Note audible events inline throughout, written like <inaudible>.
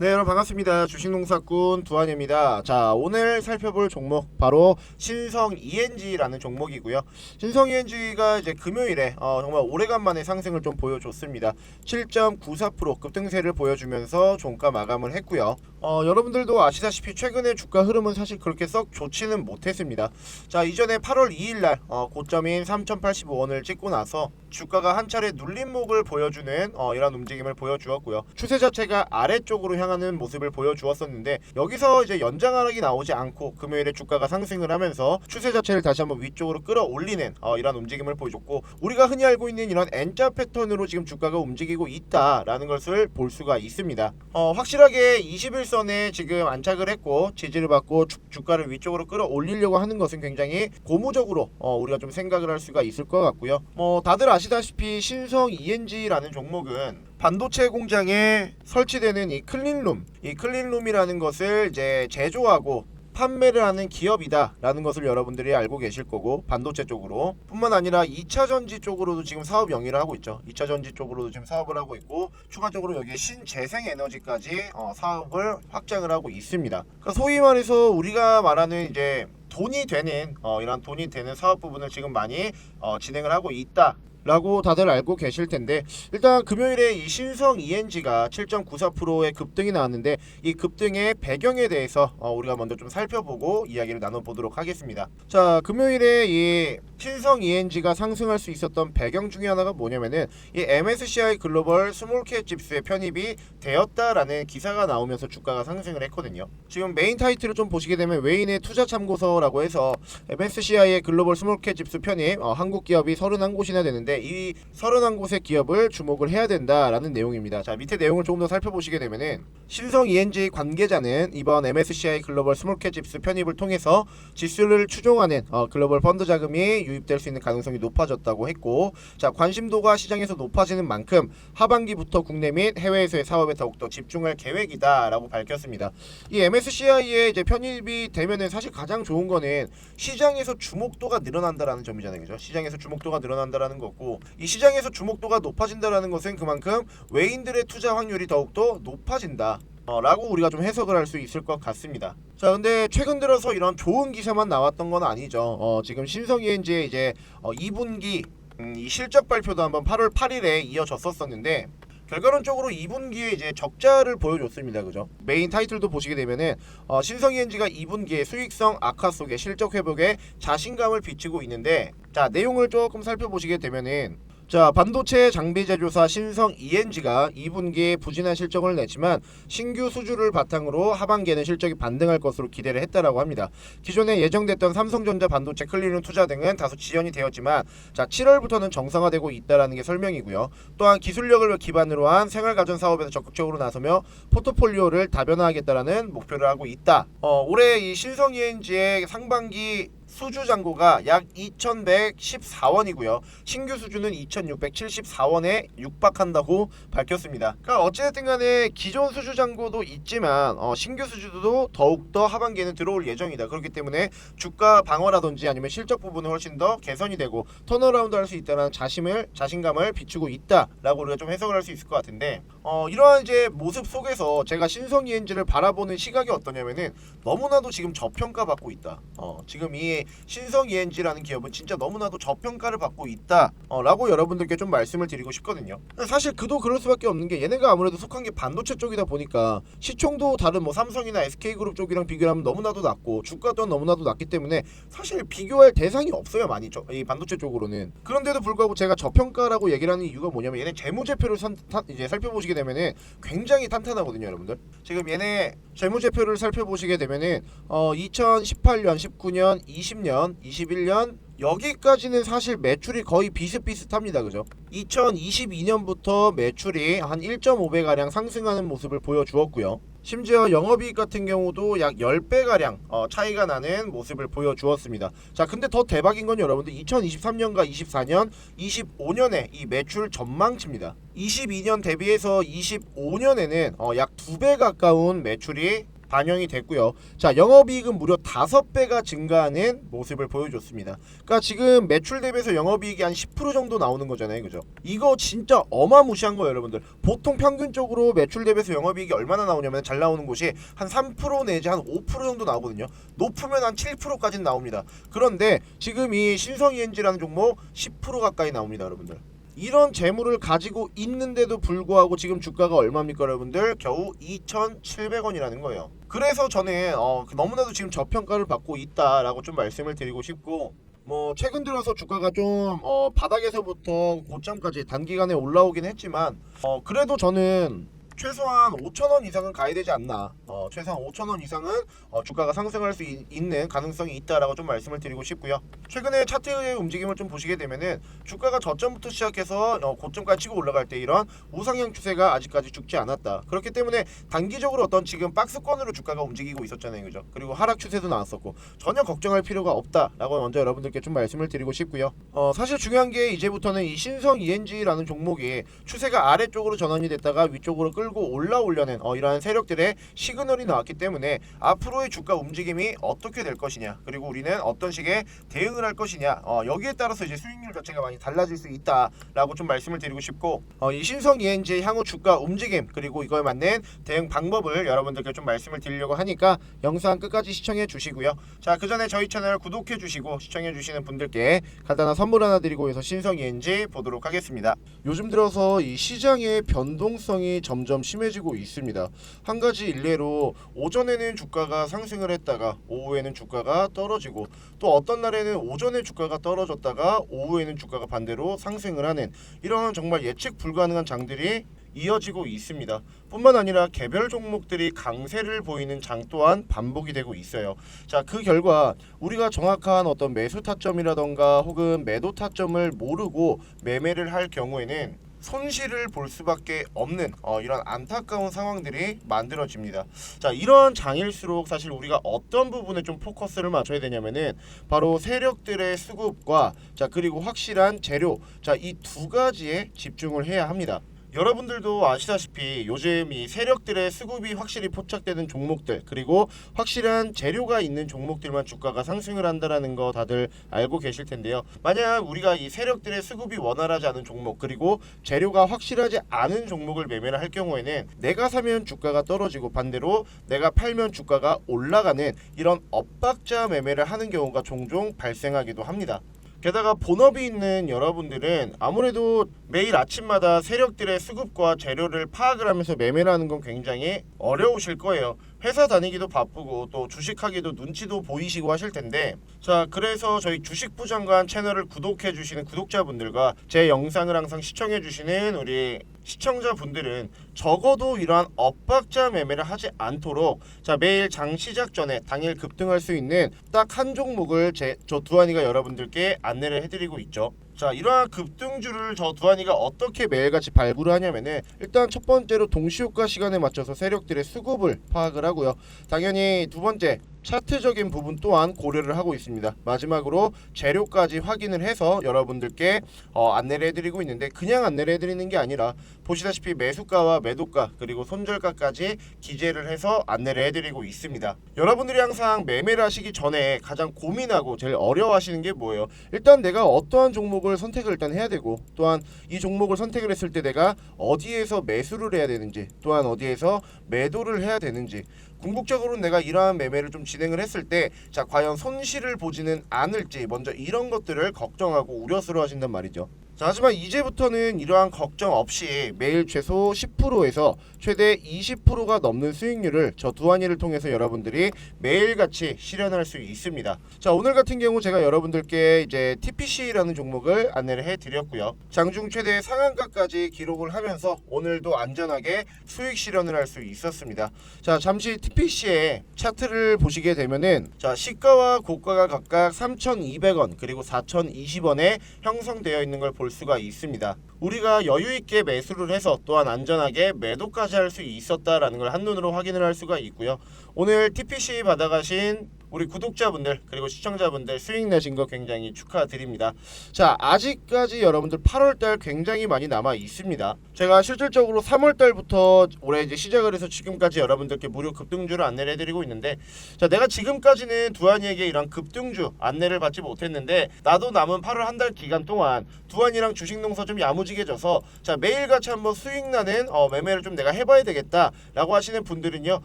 네 여러분 반갑습니다. 주식농사꾼 두한입니다. 자 오늘 살펴볼 종목 바로 신성 ENG라는 종목이고요. 신성 ENG가 이제 금요일에 어, 정말 오래간만에 상승을 좀 보여줬습니다. 7.94% 급등세를 보여주면서 종가 마감을 했고요 어, 여러분들도 아시다시피 최근에 주가 흐름은 사실 그렇게 썩 좋지는 못했습니다. 자 이전에 8월 2일날 어, 고점인 3,085원을 찍고 나서 주가가 한 차례 눌림목을 보여주는 어, 이런 움직임을 보여주었고요. 추세 자체가 아래쪽으로 향하는 모습을 보여주었었는데 여기서 이제 연장 하락이 나오지 않고 금요일에 주가가 상승을 하면서 추세 자체를 다시 한번 위쪽으로 끌어올리는 어, 이런 움직임을 보여줬고 우리가 흔히 알고 있는 이런 N자 패턴으로 지금 주가가 움직이고 있다라는 것을 볼 수가 있습니다. 어, 확실하게 21 선에 지금 안착을 했고 지지를 받고 주, 주가를 위쪽으로 끌어올리려고 하는 것은 굉장히 고무적으로 어, 우리가 좀 생각을 할 수가 있을 것 같고요. 뭐 다들 아시다시피 신성 ENG라는 종목은 반도체 공장에 설치되는 이 클린룸, 이 클린룸이라는 것을 이제 제조하고 판매를 하는 기업이다라는 것을 여러분들이 알고 계실 거고 반도체 쪽으로 뿐만 아니라 2차 전지 쪽으로도 지금 사업 영위를 하고 있죠. 2차 전지 쪽으로도 지금 사업을 하고 있고 추가적으로 여기에 신재생 에너지까지 어, 사업을 확장을 하고 있습니다. 그러니까 소위 말해서 우리가 말하는 이제 돈이 되는 어, 이런 돈이 되는 사업 부분을 지금 많이 어, 진행을 하고 있다. 라고 다들 알고 계실 텐데 일단 금요일에 이 신성 ENG가 7.94%의 급등이 나왔는데 이 급등의 배경에 대해서 어, 우리가 먼저 좀 살펴보고 이야기를 나눠보도록 하겠습니다. 자 금요일에 이 신성 ENG가 상승할 수 있었던 배경 중에 하나가 뭐냐면은 이 MSCI 글로벌 스몰캡 집스에 편입이 되었다라는 기사가 나오면서 주가가 상승을 했거든요. 지금 메인 타이틀을 좀 보시게 되면 외인의 투자 참고서라고 해서 MSCI의 글로벌 스몰캡 집스 편입 어, 한국 기업이 31곳이나 되는데 이 31곳의 기업을 주목을 해야 된다라는 내용입니다. 자 밑에 내용을 조금 더 살펴보시게 되면은 신성 ENG 관계자는 이번 MSCI 글로벌 스몰캡 집스 편입을 통해서 지수를 추종하는 어, 글로벌 펀드 자금이 유입될 수 있는 가능성이 높아졌다고 했고 자 관심도가 시장에서 높아지는 만큼 하반기부터 국내 및 해외에서의 사업에 더욱더 집중할 계획이다라고 밝혔습니다. 이 MSCI에 이제 편입이 되면은 사실 가장 좋은 거는 시장에서 주목도가 늘어난다라는 점이잖아요. 그죠? 시장에서 주목도가 늘어난다라는 거고 이 시장에서 주목도가 높아진다라는 것은 그만큼 외인들의 투자 확률이 더욱더 높아진다. 어, 라고 우리가 좀 해석을 할 수 있을 것 같습니다. 자, 근데 최근 들어서 이런 좋은 기사만 나왔던 건 아니죠. 어, 지금 신성 ENG의 이제 어, 2분기 음, 이 실적 발표도 한번 8월 8일에 이어졌었었는데 결과론적으로 2분기에 이제 적자를 보여줬습니다. 그죠? 메인 타이틀도 보시게 되면은 어, 신성 ENG가 2분기에 수익성 악화 속에 실적 회복에 자신감을 비치고 있는데 자 내용을 조금 살펴보시게 되면은 자 반도체 장비 제조사 신성 ENG가 2분기에 부진한 실적을 냈지만 신규 수주를 바탕으로 하반기에는 실적이 반등할 것으로 기대를 했다라고 합니다. 기존에 예정됐던 삼성전자 반도체 클린룸 투자 등은 다소 지연이 되었지만 자 7월부터는 정상화되고 있다라는 게 설명이고요. 또한 기술력을 기반으로 한 생활가전 사업에서 적극적으로 나서며 포트폴리오를 다변화하겠다라는 목표를 하고 있다. 어, 올해 이 신성 ENG의 상반기 수주 잔고가 약 2,114원이고요. 신규 수주는 2,674원에 육박한다고 밝혔습니다. 그러니까 어찌됐든 간에 기존 수주 잔고도 있지만 어, 신규 수주도 더욱더 하반기에는 들어올 예정이다. 그렇기 때문에 주가 방어라든지 아니면 실적 부분은 훨씬 더 개선이 되고 턴어라운드 할 수 있다는 자신을 자신감을 비추고 있다라고 우리가 좀 해석을 할 수 있을 것 같은데 어, 이러한 이제 모습 속에서 제가 신성 ENG를 바라보는 시각이 어떠냐면은 너무나도 지금 저평가 받고 있다. 어, 지금 이 신성 ENG라는 기업은 진짜 너무나도 저평가를 받고 있다라고 여러분들께 좀 말씀을 드리고 싶거든요. 사실 그도 그럴 수밖에 없는 게 얘네가 아무래도 속한 게 반도체 쪽이다 보니까 시총도 다른 뭐 삼성이나 SK그룹 쪽이랑 비교하면 너무나도 낮고 주가 또한 너무나도 낮기 때문에 사실 비교할 대상이 없어요 많이 저, 이 반도체 쪽으로는. 그런데도 불구하고 제가 저평가라고 얘기를 하는 이유가 뭐냐면 얘네 재무제표를 선, 타, 이제 살펴보시게 되면은 굉장히 탄탄하거든요 여러분들. 지금 얘네 재무제표를 살펴보시게 되면은 어 2018년 19년 20년 21년 여기까지는 사실 매출이 거의 비슷비슷합니다. 그죠? 2022년부터 매출이 한 1.5배 가량 상승하는 모습을 보여주었고요. 심지어 영업이익 같은 경우도 약 10배 가량 어, 차이가 나는 모습을 보여주었습니다. 자, 근데 더 대박인 건 여러분들 2023년과 24년, 25년의 이 매출 전망치입니다. 22년 대비해서 25년에는 어, 약 2배 가까운 매출이 반영이 됐고요. 자, 영업이익은 무려 5배가 증가하는 모습을 보여줬습니다. 그러니까 지금 매출 대비해서 영업이익이 한 10% 정도 나오는 거잖아요. 그죠? 이거 진짜 어마무시한 거예요, 여러분들. 보통 평균적으로 매출 대비해서 영업이익이 얼마나 나오냐면 잘 나오는 곳이 한 3% 내지 한 5% 정도 나오거든요. 높으면 한 7%까지는 나옵니다. 그런데 지금 이 신성이엔지라는 종목 10% 가까이 나옵니다, 여러분들. 이런 재물을 가지고 있는데도 불구하고 지금 주가가 얼마입니까 여러분들? 겨우 2,700원이라는 거예요. 그래서 저는 어, 너무나도 지금 저평가를 받고 있다라고 좀 말씀을 드리고 싶고 뭐 최근 들어서 주가가 좀 어, 바닥에서부터 고점까지 단기간에 올라오긴 했지만 어, 그래도 저는 최소한 5천원 이상은 가야 되지 않나. 어, 최소한 5천원 이상은 어, 주가가 상승할 수 있, 는 가능성이 있다라고 좀 말씀을 드리고 싶고요. 최근에 차트의 움직임을 좀 보시게 되면은 주가가 저점부터 시작해서 어, 고점까지 치고 올라갈 때 이런 우상향 추세가 아직까지 죽지 않았다. 그렇기 때문에 단기적으로 어떤 지금 박스권으로 주가가 움직이고 있었잖아요. 그죠? 그리고 하락 추세도 나왔었고 전혀 걱정할 필요가 없다라고 먼저 여러분들께 좀 말씀을 드리고 싶고요. 어, 사실 중요한 게 이제부터는 이 신성 ENG라는 종목이 추세가 아래쪽으로 전환이 됐다가 위쪽으로 끌고 올라오려는 어, 이러한 세력들의 시그널이 나왔기 때문에 앞으로의 주가 움직임이 어떻게 될 것이냐 그리고 우리는 어떤 식의 대응을 할 것이냐 어, 여기에 따라서 이제 수익률 자체가 많이 달라질 수 있다라고 좀 말씀을 드리고 싶고 어, 이 신성 ENG의 향후 주가 움직임 그리고 이거에 맞는 대응 방법을 여러분들께 좀 말씀을 드리려고 하니까 영상 끝까지 시청해 주시고요. 자 그 전에 저희 채널 구독해 주시고 시청해 주시는 분들께 간단한 선물 하나 드리고 해서 신성 ENG 보도록 하겠습니다. 요즘 들어서 이 시장의 변동성이 점점 심해지고 있습니다. 한 가지 일례로 오전에는 주가가 상승을 했다가 오후에는 주가가 떨어지고 또 어떤 날에는 오전에 주가가 떨어졌다가 오후에는 주가가 반대로 상승을 하는 이런 정말 예측 불가능한 장들이 이어지고 있습니다. 뿐만 아니라 개별 종목들이 강세를 보이는 장 또한 반복이 되고 있어요. 자, 그 결과 우리가 정확한 어떤 매수 타점이라던가 혹은 매도 타점을 모르고 매매를 할 경우에는 손실을 볼 수밖에 없는 어, 이런 안타까운 상황들이 만들어집니다. 자 이런 장일수록 사실 우리가 어떤 부분에 좀 포커스를 맞춰야 되냐면은 바로 세력들의 수급과 자 그리고 확실한 재료 자 이 두 가지에 집중을 해야 합니다. 여러분들도 아시다시피 요즘 이 세력들의 수급이 확실히 포착되는 종목들 그리고 확실한 재료가 있는 종목들만 주가가 상승을 한다라는 거 다들 알고 계실 텐데요. 만약 우리가 이 세력들의 수급이 원활하지 않은 종목 그리고 재료가 확실하지 않은 종목을 매매를 할 경우에는 내가 사면 주가가 떨어지고 반대로 내가 팔면 주가가 올라가는 이런 엇박자 매매를 하는 경우가 종종 발생하기도 합니다. 게다가 본업이 있는 여러분들은 아무래도 매일 아침마다 세력들의 수급과 재료를 파악을 하면서 매매를 하는 건 굉장히 어려우실 거예요. 회사 다니기도 바쁘고 또 주식하기도 눈치도 보이시고 하실 텐데 자 그래서 저희 주식부 장관 채널을 구독해 주시는 구독자분들과 제 영상을 항상 시청해 주시는 우리 시청자분들은 적어도 이러한 엇박자 매매를 하지 않도록 자 매일 장 시작 전에 당일 급등할 수 있는 딱 한 종목을 제 저 두한이가 여러분들께 안내를 해드리고 있죠. 자 이러한 급등주를 저 두한이가 어떻게 매일같이 발굴을 하냐면은 일단 첫 번째로 동시효과 시간에 맞춰서 세력들의 수급을 파악을 하고요. 당연히 두 번째 차트적인 부분 또한 고려를 하고 있습니다. 마지막으로 재료까지 확인을 해서 여러분들께 어, 안내를 해드리고 있는데 그냥 안내를 해드리는 게 아니라 보시다시피 매수가와 매도가 그리고 손절가까지 기재를 해서 안내를 해드리고 있습니다. 여러분들이 항상 매매를 하시기 전에 가장 고민하고 제일 어려워하시는 게 뭐예요? 일단 내가 어떠한 종목을 선택을 일단 해야 되고 또한 이 종목을 선택을 했을 때 내가 어디에서 매수를 해야 되는지 또한 어디에서 매도를 해야 되는지 궁극적으로 내가 이러한 매매를 좀 진행을 했을 때 자 과연 손실을 보지는 않을지 먼저 이런 것들을 걱정하고 우려스러워 하신단 말이죠. 자, 하지만 이제부터는 이러한 걱정 없이 매일 최소 10%에서 최대 20%가 넘는 수익률을 저 두한이를 통해서 여러분들이 매일같이 실현할 수 있습니다. 자, 오늘 같은 경우 제가 여러분들께 이제 TPC라는 종목을 안내를 해 드렸고요. 장중 최대 상한가까지 기록을 하면서 오늘도 안전하게 수익 실현을 할 수 있었습니다. 자, 잠시 TPC의 차트를 보시게 되면은 자, 시가와 고가가 각각 3,200원 그리고 4,020원에 형성되어 있는 걸볼 수가 있습니다. 우리가 여유 있게 매수를 해서 또한 안전하게 매도까지 할 수 있었다라는 걸 한눈으로 확인을 할 수가 있고요. 오늘 TPC 받아가신 우리 구독자분들 그리고 시청자분들 수익 내신 거 굉장히 축하드립니다. 자 아직까지 여러분들 8월달 굉장히 많이 남아 있습니다. 제가 실질적으로 3월달부터 올해 이제 시작을 해서 지금까지 여러분들께 무료 급등주를 안내를 해드리고 있는데 자 내가 지금까지는 두한이에게 이런 급등주 안내를 받지 못했는데 나도 남은 8월 한 달 기간 동안 두한이랑 주식농사 좀 야무지게 져서 자 매일같이 한번 수익 나는 어, 매매를 좀 내가 해봐야 되겠다라고 하시는 분들은요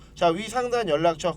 자 위 상단 연락처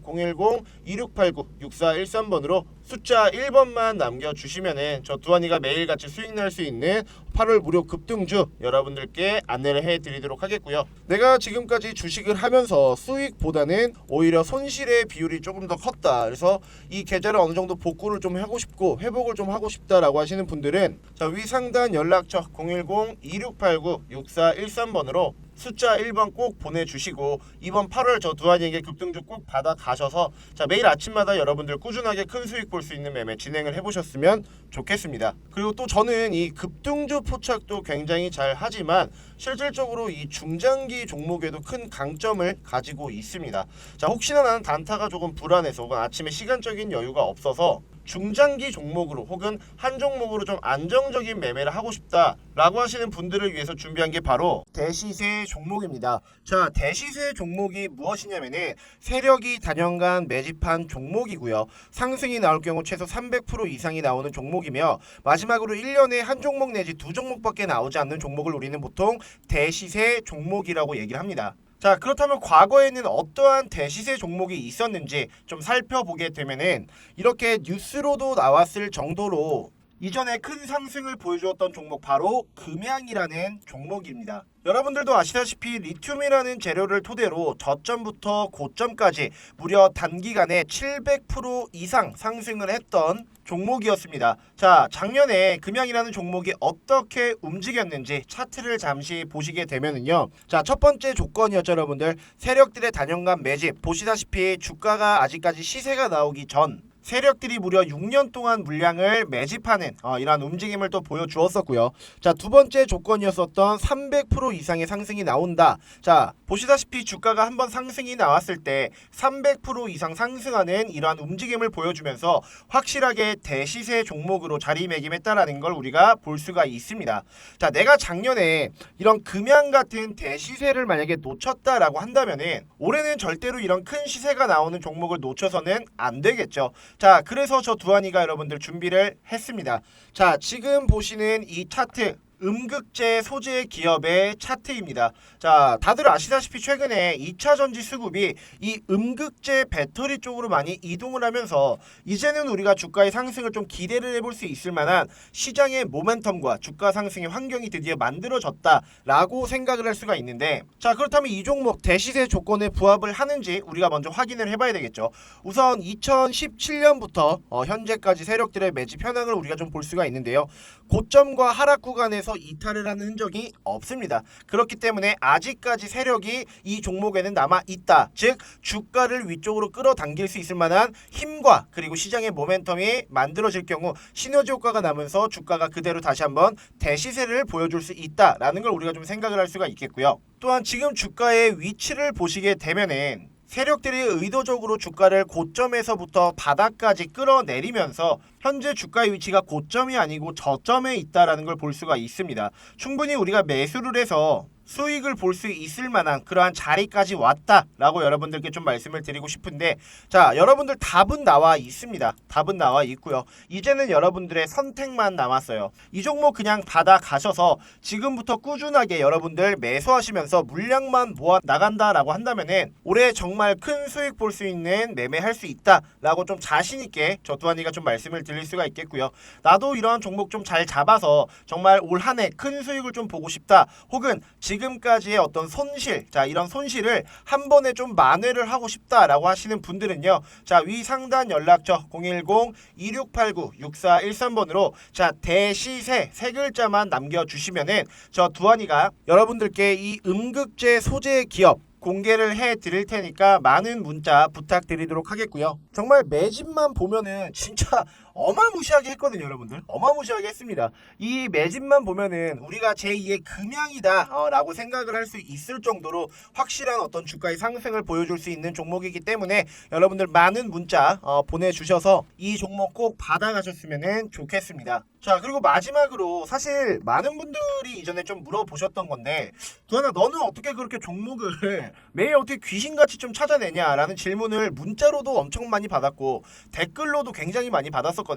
010-2689-6413번으로 숫자 1번만 남겨주시면은 저 두한이가 매일같이 수익 날 수 있는 8월 무료 급등주 여러분들께 안내를 해드리도록 하겠고요. 내가 지금까지 주식을 하면서 수익보다는 오히려 손실의 비율이 조금 더 컸다. 그래서 이 계좌를 어느 정도 복구를 좀 하고 싶고 회복을 좀 하고 싶다라고 하시는 분들은 자 위 상단 연락처 010-2689-6413번으로 숫자 1번 꼭 보내주시고 이번 8월 저 두한이에게 급등주 꼭 받아 가셔서 자 매일 아침마다 여러분들 꾸준하게 큰 수익 볼 수 있는 매매 진행을 해보셨으면 좋겠습니다. 그리고 또 저는 이 급등주 포착도 굉장히 잘 하지만 실질적으로 이 중장기 종목에도 큰 강점을 가지고 있습니다. 자 혹시나 나는 단타가 조금 불안해서 혹은 아침에 시간적인 여유가 없어서 중장기 종목으로 혹은 한 종목으로 좀 안정적인 매매를 하고 싶다라고 하시는 분들을 위해서 준비한 게 바로 대시세 종목입니다. 자, 대시세 종목이 무엇이냐면은 세력이 단연간 매집한 종목이고요. 상승이 나올 경우 최소 300% 이상이 나오는 종목이며 마지막으로 1년에 한 종목 내지 두 종목밖에 나오지 않는 종목을 우리는 보통 대시세 종목이라고 얘기를 합니다. 자 그렇다면 과거에는 어떠한 대시세 종목이 있었는지 좀 살펴보게 되면은 이렇게 뉴스로도 나왔을 정도로 이전에 큰 상승을 보여주었던 종목 바로 금양이라는 종목입니다. 여러분들도 아시다시피 리튬이라는 재료를 토대로 저점부터 고점까지 무려 단기간에 700% 이상 상승을 했던 종목이었습니다. 자, 작년에 금양이라는 종목이 어떻게 움직였는지 차트를 잠시 보시게 되면은요. 자, 첫 번째 조건이었죠, 여러분들. 세력들의 단연간 매집. 보시다시피 주가가 아직까지 시세가 나오기 전 세력들이 무려 6년 동안 물량을 매집하는 어, 이러한 움직임을 또 보여주었었고요. 자, 두 번째 조건이었었던 300% 이상의 상승이 나온다. 자, 보시다시피 주가가 한번 상승이 나왔을 때 300% 이상 상승하는 이러한 움직임을 보여주면서 확실하게 대시세 종목으로 자리매김했다라는 걸 우리가 볼 수가 있습니다. 자, 내가 작년에 이런 금양 같은 대시세를 만약에 놓쳤다라고 한다면은 올해는 절대로 이런 큰 시세가 나오는 종목을 놓쳐서는 안 되겠죠. 자, 그래서 저 두한이가 여러분들 준비를 했습니다. 자, 지금 보시는 이 차트 음극재 소재 기업의 차트입니다. 자, 다들 아시다시피 최근에 2차 전지 수급이 이 음극재 배터리 쪽으로 많이 이동을 하면서 이제는 우리가 주가의 상승을 좀 기대를 해볼 수 있을 만한 시장의 모멘텀과 주가 상승의 환경이 드디어 만들어졌다라고 생각을 할 수가 있는데 자, 그렇다면 이 종목 대시세 조건에 부합을 하는지 우리가 먼저 확인을 해봐야 되겠죠. 우선 2017년부터 어, 현재까지 세력들의 매집 현황을 우리가 좀 볼 수가 있는데요. 고점과 하락 구간에서 이탈을 하는 흔적이 없습니다. 그렇기 때문에 아직까지 세력이 이 종목에는 남아 있다. 즉 주가를 위쪽으로 끌어당길 수 있을 만한 힘과 그리고 시장의 모멘텀이 만들어질 경우 시너지 효과가 나면서 주가가 그대로 다시 한번 대시세를 보여줄 수 있다라는 걸 우리가 좀 생각을 할 수가 있겠고요. 또한 지금 주가의 위치를 보시게 되면은 세력들이 의도적으로 주가를 고점에서부터 바닥까지 끌어내리면서 현재 주가의 위치가 고점이 아니고 저점에 있다라는 걸 볼 수가 있습니다. 충분히 우리가 매수를 해서 수익을 볼 수 있을 만한 그러한 자리까지 왔다라고 여러분들께 좀 말씀을 드리고 싶은데 자 여러분들 답은 나와 있습니다. 답은 나와 있고요. 이제는 여러분들의 선택만 남았어요. 이 종목 그냥 받아 가셔서 지금부터 꾸준하게 여러분들 매수하시면서 물량만 모아 나간다라고 한다면은 올해 정말 큰 수익 볼 수 있는 매매할 수 있다라고 좀 자신 있게 저 두한이가 좀 말씀을 드릴 수가 있겠고요. 나도 이러한 종목 좀 잘 잡아서 정말 올 한 해 큰 수익을 좀 보고 싶다. 혹은 지금 까지의 어떤 손실, 자 이런 손실을 한 번에 좀 만회를 하고 싶다라고 하시는 분들은요. 자 위 상단 연락처 010-2689-6413번으로 자 대시세 세 글자만 남겨주시면은 저 두한이가 여러분들께 이 음극재 소재 기업 공개를 해 드릴 테니까 많은 문자 부탁드리도록 하겠고요. 정말 매집만 보면은 진짜 어마무시하게 했거든요, 여러분들. 어마무시하게 했습니다. 이 매집만 보면은 우리가 제2의 금양이다라고 생각을 할 수 있을 정도로 확실한 어떤 주가의 상승을 보여줄 수 있는 종목이기 때문에 여러분들 많은 문자 어, 보내주셔서 이 종목 꼭 받아가셨으면 좋겠습니다. 자 그리고 마지막으로 사실 많은 분들이 이전에 좀 물어보셨던 건데 두하나 너는 어떻게 그렇게 종목을 <laughs> 매일 어떻게 귀신같이 좀 찾아내냐라는 질문을 문자로도 엄청 많이 받았고 댓글로도 굉장히 많이 받았었거든요.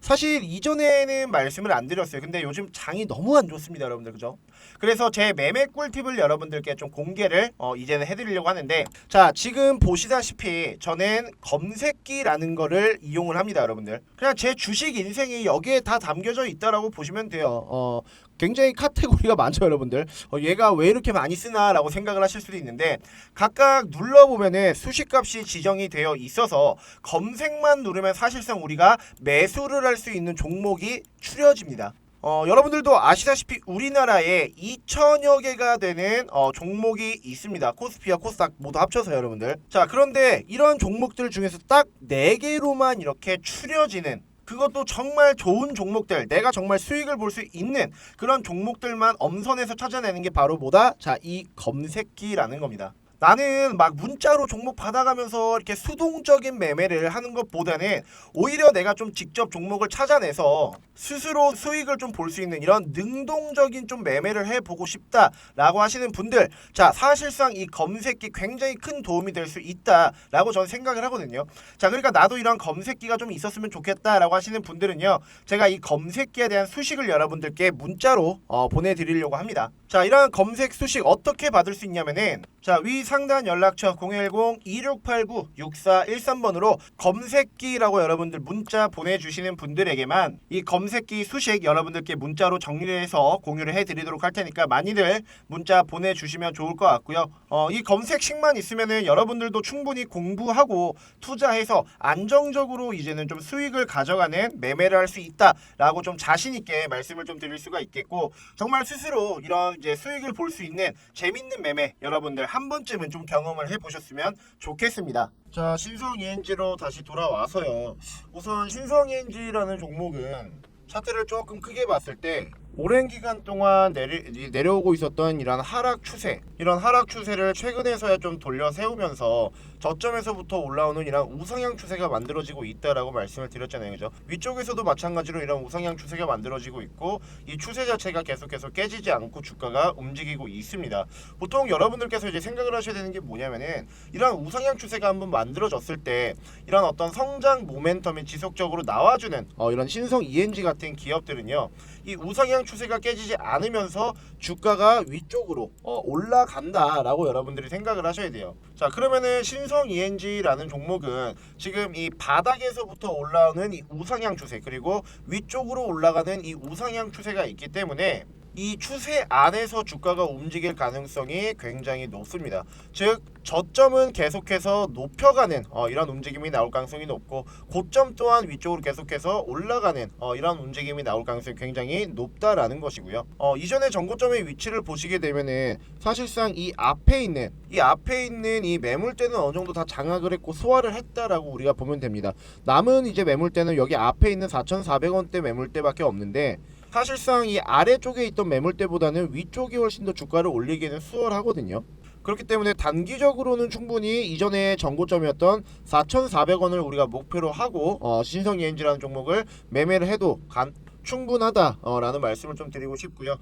사실 이전에는 말씀을 안 드렸어요. 근데 요즘 장이 너무 안 좋습니다, 여러분들 그죠? 그래서 제 매매 꿀팁을 여러분들께 좀 공개를 어, 이제는 해드리려고 하는데 자 지금 보시다시피 저는 검색기라는 거를 이용을 합니다, 여러분들. 그냥 제 주식 인생이 여기에 다 담겨져 있다라고 보시면 돼요. 어, 굉장히 카테고리가 <laughs> 많죠 여러분들 어, 얘가 왜 이렇게 많이 쓰나 라고 생각을 하실 수도 있는데 각각 눌러보면은 수식값이 지정이 되어 있어서 검색만 누르면 사실상 우리가 매수를 할 수 있는 종목이 추려집니다 어, 여러분들도 아시다시피 우리나라에 2천여 개가 되는 어, 종목이 있습니다. 코스피와 코스닥 모두 합쳐서 여러분들. 자, 그런데 이런 종목들 중에서 딱 4개로만 이렇게 추려지는 그것도 정말 좋은 종목들, 내가 정말 수익을 볼 수 있는 그런 종목들만 엄선해서 찾아내는 게 바로 뭐다? 자, 이 검색기라는 겁니다. 나는 막 문자로 종목 받아가면서 이렇게 수동적인 매매를 하는 것보다는 오히려 내가 좀 직접 종목을 찾아내서 스스로 수익을 좀 볼 수 있는 이런 능동적인 좀 매매를 해보고 싶다라고 하시는 분들 자 사실상 이 검색기 굉장히 큰 도움이 될 수 있다라고 저는 생각을 하거든요. 자 그러니까 나도 이런 검색기가 좀 있었으면 좋겠다라고 하시는 분들은요 제가 이 검색기에 대한 수식을 여러분들께 문자로 어, 보내드리려고 합니다 자 이러한 검색 수식 어떻게 받을 수 있냐면은 자위 상단 연락처 010-2689-6413번으로 검색기라고 여러분들 문자 보내주시는 분들에게만 이 검색기 수식 여러분들께 문자로 정리를 해서 공유를 해드리도록 할 테니까 많이들 문자 보내주시면 좋을 것 같고요. 어, 이 검색식만 있으면은 여러분들도 충분히 공부하고 투자해서 안정적으로 이제는 좀 수익을 가져가는 매매를 할 수 있다라고 좀 자신 있게 말씀을 좀 드릴 수가 있겠고 정말 스스로 이런 이제 수익을 볼 수 있는 재밌는 매매 여러분들 한 번쯤은 좀 경험을 해보셨으면 좋겠습니다. 자 신성 ENG로 다시 돌아와서요. 우선 신성 ENG라는 종목은 차트를 조금 크게 봤을 때 오랜 기간 동안 내리, 내려오고 있었던 이런 하락 추세 이런 하락 추세를 최근에서야 좀 돌려 세우면서 저점에서부터 올라오는 이런 우상향 추세가 만들어지고 있다라고 말씀을 드렸잖아요. 그죠? 위쪽에서도 마찬가지로 이런 우상향 추세가 만들어지고 있고 이 추세 자체가 계속해서 깨지지 않고 주가가 움직이고 있습니다. 보통 여러분들께서 이제 생각을 하셔야 되는 게 뭐냐면은 이런 우상향 추세가 한번 만들어졌을 때 이런 어떤 성장 모멘텀이 지속적으로 나와주는 어, 이런 신성 ENG 같은 기업들은요 이 우상향 추세가 깨지지 않으면서 주가가 위쪽으로 어, 올라간다라고 여러분들이 생각을 하셔야 돼요. 자 그러면은 신성 ENG라는 종목은 지금 이 바닥에서부터 올라오는 이 우상향 추세 그리고 위쪽으로 올라가는 이 우상향 추세가 있기 때문에 이 추세 안에서 주가가 움직일 가능성이 굉장히 높습니다. 즉 저점은 계속해서 높여가는 어, 이런 움직임이 나올 가능성이 높고 고점 또한 위쪽으로 계속해서 올라가는 어, 이런 움직임이 나올 가능성이 굉장히 높다라는 것이고요. 어, 이전에 전고점의 위치를 보시게 되면은 사실상 이 앞에 있는 이 앞에 있는 이 매물대는 어느 정도 다 장악을 했고 소화를 했다라고 우리가 보면 됩니다. 남은 이제 매물대는 여기 앞에 있는 4,400원대 매물대밖에 없는데 사실상 이 아래쪽에 있던 매물대보다는 위쪽이 훨씬 더 주가를 올리기는 수월하거든요. 그렇기 때문에 단기적으로는 충분히 이전에 전고점이었던 4,400원을 우리가 목표로 하고 어, 신성 ENG라는 종목을 매매를 해도 간, 충분하다라는 말씀을 좀 드리고 싶고요.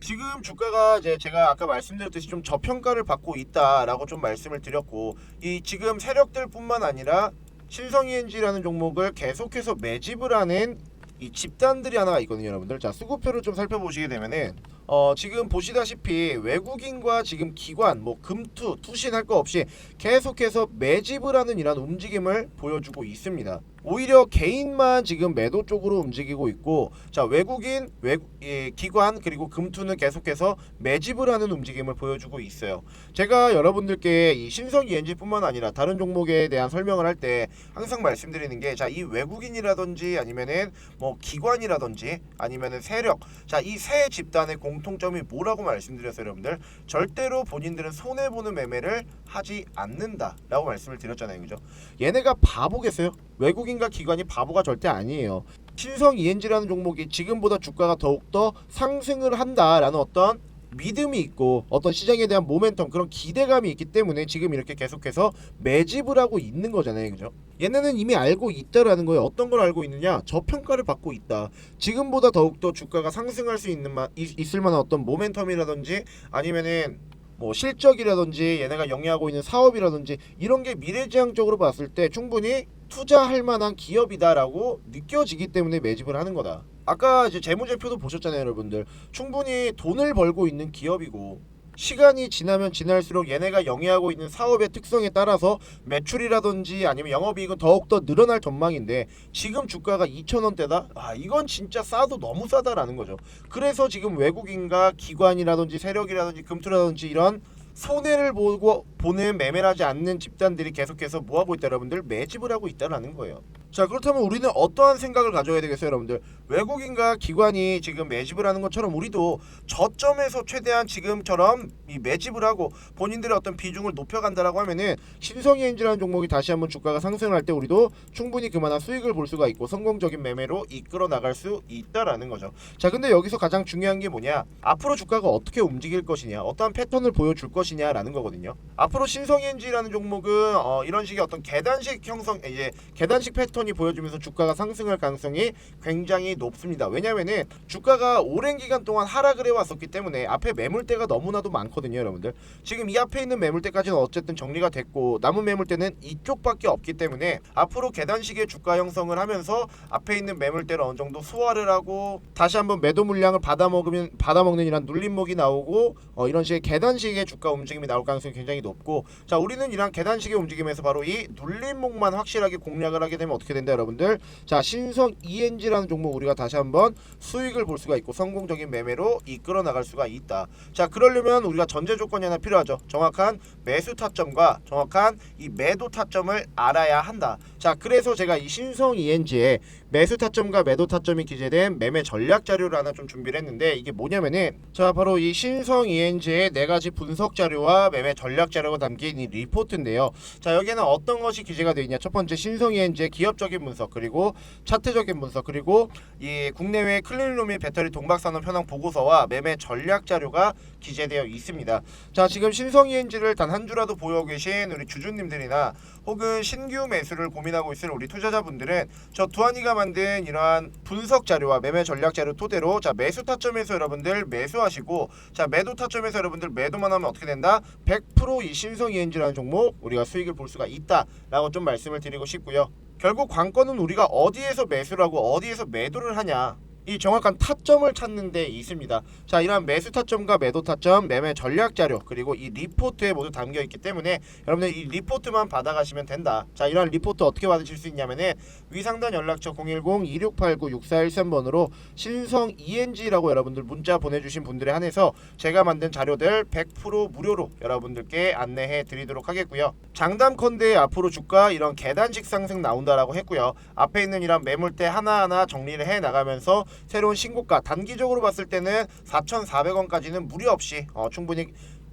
지금 주가가 이제 제가 아까 말씀드렸듯이 좀 저평가를 받고 있다라고 좀 말씀을 드렸고 이 지금 세력들뿐만 아니라 신성 ENG라는 종목을 계속해서 매집을 하는 이 집단들이 하나가 있거든요, 여러분들. 자, 수급표를 좀 살펴보시게 되면은 어, 지금 보시다시피 외국인과 지금 기관, 뭐 금투, 투신 할 거 없이 계속해서 매집을 하는 이런 움직임을 보여주고 있습니다. 오히려 개인만 지금 매도 쪽으로 움직이고 있고 자 외국인 외국 예, 기관 그리고 금투는 계속해서 매집을 하는 움직임을 보여주고 있어요. 제가 여러분들께 이 신성 ENG뿐만 아니라 다른 종목에 대한 설명을 할 때 항상 말씀드리는 게 자 이 외국인이라든지 아니면은 뭐 기관이라든지 아니면은 세력 자 이 세 집단의 공통점이 뭐라고 말씀드렸어요 여러분들? 절대로 본인들은 손해 보는 매매를 하지 않는다라고 말씀을 드렸잖아요 그죠? 얘네가 바보겠어요? 외국인 과 기관이 바보가 절대 아니에요. 신성 ENG라는 종목이 지금보다 주가가 더욱더 상승을 한다라는 어떤 믿음이 있고 어떤 시장에 대한 모멘텀 그런 기대감이 있기 때문에 지금 이렇게 계속해서 매집을 하고 있는 거잖아요. 그죠? 얘네는 이미 알고 있다라는 거예요. 어떤 걸 알고 있느냐? 저평가를 받고 있다. 지금보다 더욱더 주가가 상승할 수 있는 마, 있, 있을 만한 어떤 모멘텀이라든지 아니면은 뭐 실적이라든지 얘네가 영위하고 있는 사업이라든지 이런 게 미래지향적으로 봤을 때 충분히 투자할 만한 기업이다라고 느껴지기 때문에 매집을 하는 거다. 아까 이제 재무제표도 보셨잖아요, 여러분들. 충분히 돈을 벌고 있는 기업이고 시간이 지나면 지날수록 얘네가 영위하고 있는 사업의 특성에 따라서 매출이라든지 아니면 영업이익은 더욱더 늘어날 전망인데 지금 주가가 2,000원대다? 아 이건 진짜 싸도 너무 싸다라는 거죠. 그래서 지금 외국인과 기관이라든지 세력이라든지 금투라든지 이런 손해를 보고 보는 매매를 하지 않는 집단들이 계속해서 뭐 하고 있다 여러분들 매집을 하고 있다라는 거예요. 자 그렇다면 우리는 어떠한 생각을 가져야 되겠어요 여러분들? 외국인과 기관이 지금 매집을 하는 것처럼 우리도 저점에서 최대한 지금처럼 이 매집을 하고 본인들의 어떤 비중을 높여간다라고 하면은 신성이엔지라는 종목이 다시 한번 주가가 상승할 때 우리도 충분히 그만한 수익을 볼 수가 있고 성공적인 매매로 이끌어 나갈 수 있다라는 거죠. 자 근데 여기서 가장 중요한 게 뭐냐? 앞으로 주가가 어떻게 움직일 것이냐? 어떠한 패턴을 보여줄 것이냐라는 거거든요. 앞으로 신성이엔지라는 종목은 어, 이런 식의 어떤 계단식 형성 이제 계단식 패턴 이 보여주면서 주가가 상승할 가능성이 굉장히 높습니다. 왜냐면은 주가가 오랜 기간 동안 하락을 해왔었기 때문에 앞에 매물대가 너무나도 많거든요, 여러분들. 지금 이 앞에 있는 매물대까지는 어쨌든 정리가 됐고 남은 매물대는 이쪽밖에 없기 때문에 앞으로 계단식의 주가 형성을 하면서 앞에 있는 매물대를 어느 정도 소화를 하고 다시 한번 매도 물량을 받아 먹으면 받아 먹는 이런 눌림목이 나오고 어, 이런 식의 계단식의 주가 움직임이 나올 가능성이 굉장히 높고 자 우리는 이런 계단식의 움직임에서 바로 이 눌림목만 확실하게 공략을 하게 되면 어떻게 된다 여러분들. 자 신성 ENG라는 종목 우리가 다시 한번 수익을 볼 수가 있고 성공적인 매매로 이끌어 나갈 수가 있다. 자 그러려면 우리가 전제 조건이 하나 필요하죠. 정확한 매수 타점과 정확한 이 매도 타점을 알아야 한다. 자 그래서 제가 이 신성 ENG에 매수 타점과 매도 타점이 기재된 매매 전략 자료를 하나 좀 준비를 했는데 이게 뭐냐면은 자 바로 이 신성 ENG의 네 가지 분석 자료와 매매 전략 자료가 담긴 이 리포트인데요. 자 여기에는 어떤 것이 기재가 되어 있냐? 첫 번째 신성 ENG의 기업적인 분석 그리고 차트적인 분석 그리고 이 국내외 클린룸 배터리 동박 산업 현황 보고서와 매매 전략 자료가 기재되어 있습니다. 자 지금 신성 ENG를 단 한 주라도 보유하고 계신 우리 주주님들이나 혹은 신규 매수를 고민하고 있을 우리 투자자분들은 저 두한이가 만든 이러한 분석 자료와 매매 전략 자료 토대로 자 매수 타점에서 여러분들 매수하시고 자 매도 타점에서 여러분들 매도만 하면 어떻게 된다? 100%이 신성 ENG라는 종목 우리가 수익을 볼 수가 있다라고 좀 말씀을 드리고 싶고요. 결국 관건은 우리가 어디에서 매수를 하고 어디에서 매도를 하냐 이 정확한 타점을 찾는 데 있습니다. 자, 이러한 매수 타점과 매도 타점, 매매 전략 자료, 그리고 이 리포트에 모두 담겨 있기 때문에 여러분들 이 리포트만 받아가시면 된다. 자, 이러한 리포트 어떻게 받으실 수 있냐면은 위상단 연락처 010-2689-6413번으로 신성 ENG라고 여러분들 문자 보내주신 분들에 한해서 제가 만든 자료들 100% 무료로 여러분들께 안내해 드리도록 하겠고요. 장담컨대 앞으로 주가 이런 계단식 상승 나온다라고 했고요. 앞에 있는 이런 매물대 하나하나 정리를 해 나가면서 새로운 신고가 단기적으로 봤을 때는 4,400원까지는 무리 없이 어, 충분히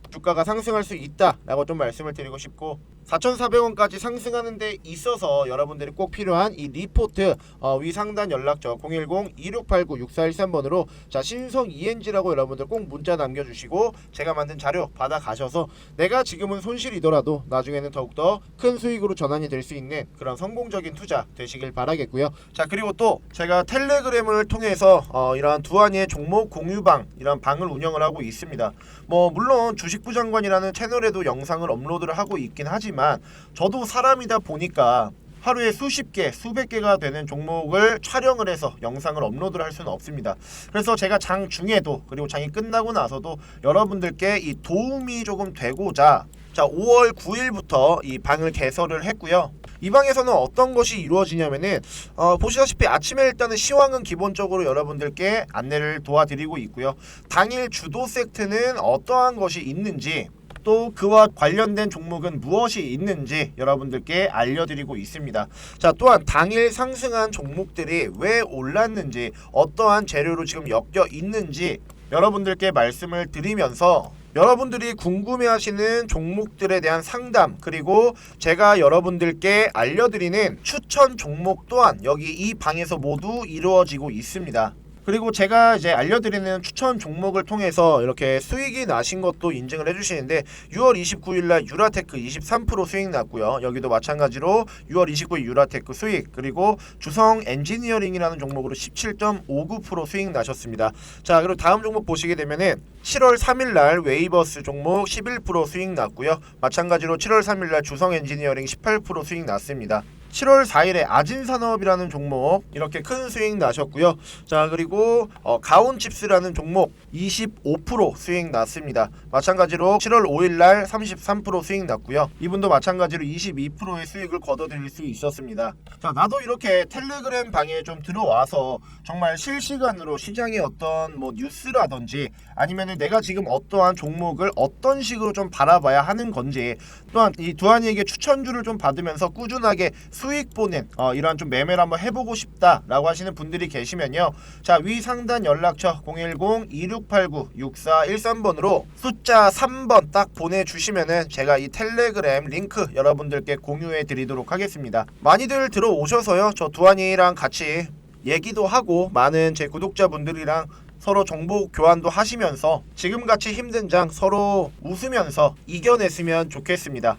주가가 상승할 수 있다라고 좀 말씀을 드리고 싶고 4,400원까지 상승하는 데 있어서 여러분들이 꼭 필요한 이 리포트 어, 위상단 연락처 010-2689-6413번으로 자 신성 ENG라고 여러분들 꼭 문자 남겨주시고 제가 만든 자료 받아 가셔서 내가 지금은 손실이더라도 나중에는 더욱더 큰 수익으로 전환이 될 수 있는 그런 성공적인 투자 되시길 바라겠고요. 자 그리고 또 제가 텔레그램을 통해서 어, 이러한 두한이의 종목 공유방 이런 방을 운영을 하고 있습니다. 뭐 물론 주식부 장관이라는 채널에도 영상을 업로드를 하고 있긴 하지만 저도 사람이다 보니까 하루에 수십 개, 수백 개가 되는 종목을 촬영을 해서 영상을 업로드를 할 수는 없습니다. 그래서 제가 장 중에도 그리고 장이 끝나고 나서도 여러분들께 이 도움이 조금 되고자 자 5월 9일부터 이 방을 개설을 했고요. 이 방에서는 어떤 것이 이루어지냐면은 어, 보시다시피 아침에 일단은 시황은 기본적으로 여러분들께 안내를 도와드리고 있고요. 당일 주도 세트는 어떠한 것이 있는지 또 그와 관련된 종목은 무엇이 있는지 여러분들께 알려드리고 있습니다. 자 또한 당일 상승한 종목들이 왜 올랐는지 어떠한 재료로 지금 엮여 있는지 여러분들께 말씀을 드리면서 여러분들이 궁금해하시는 종목들에 대한 상담 그리고 제가 여러분들께 알려드리는 추천 종목 또한 여기 이 방에서 모두 이루어지고 있습니다. 그리고 제가 이제 알려드리는 추천 종목을 통해서 이렇게 수익이 나신 것도 인증을 해주시는데 6월 29일 날 유라테크 23% 수익 났고요. 여기도 마찬가지로 6월 29일 유라테크 수익 그리고 주성 엔지니어링이라는 종목으로 17.59% 수익 나셨습니다. 자 그리고 다음 종목 보시게 되면은 7월 3일 날 웨이버스 종목 11% 수익 났고요. 마찬가지로 7월 3일 날 주성 엔지니어링 18% 수익 났습니다. 7월 4일에 아진산업이라는 종목 이렇게 큰 수익 나셨고요. 자 그리고 어, 가온칩스라는 종목 25% 수익 났습니다. 마찬가지로 7월 5일 날 33% 수익 났고요. 이분도 마찬가지로 22%의 수익을 거둬들일 수 있었습니다. 자 나도 이렇게 텔레그램 방에 좀 들어와서 정말 실시간으로 시장의 어떤 뭐 뉴스라든지 아니면은 내가 지금 어떠한 종목을 어떤 식으로 좀 바라봐야 하는 건지 또한 이 두한이에게 추천주를 좀 받으면서 꾸준하게 수익 보는 어, 이러한 좀 매매를 한번 해보고 싶다라고 하시는 분들이 계시면요. 자 위 상단 연락처 010-2689-6413번으로 숫자 3번 딱 보내주시면은 제가 이 텔레그램 링크 여러분들께 공유해 드리도록 하겠습니다. 많이들 들어오셔서요. 저 두한이랑 같이 얘기도 하고 많은 제 구독자분들이랑 서로 정보 교환도 하시면서 지금같이 힘든 장 서로 웃으면서 이겨냈으면 좋겠습니다.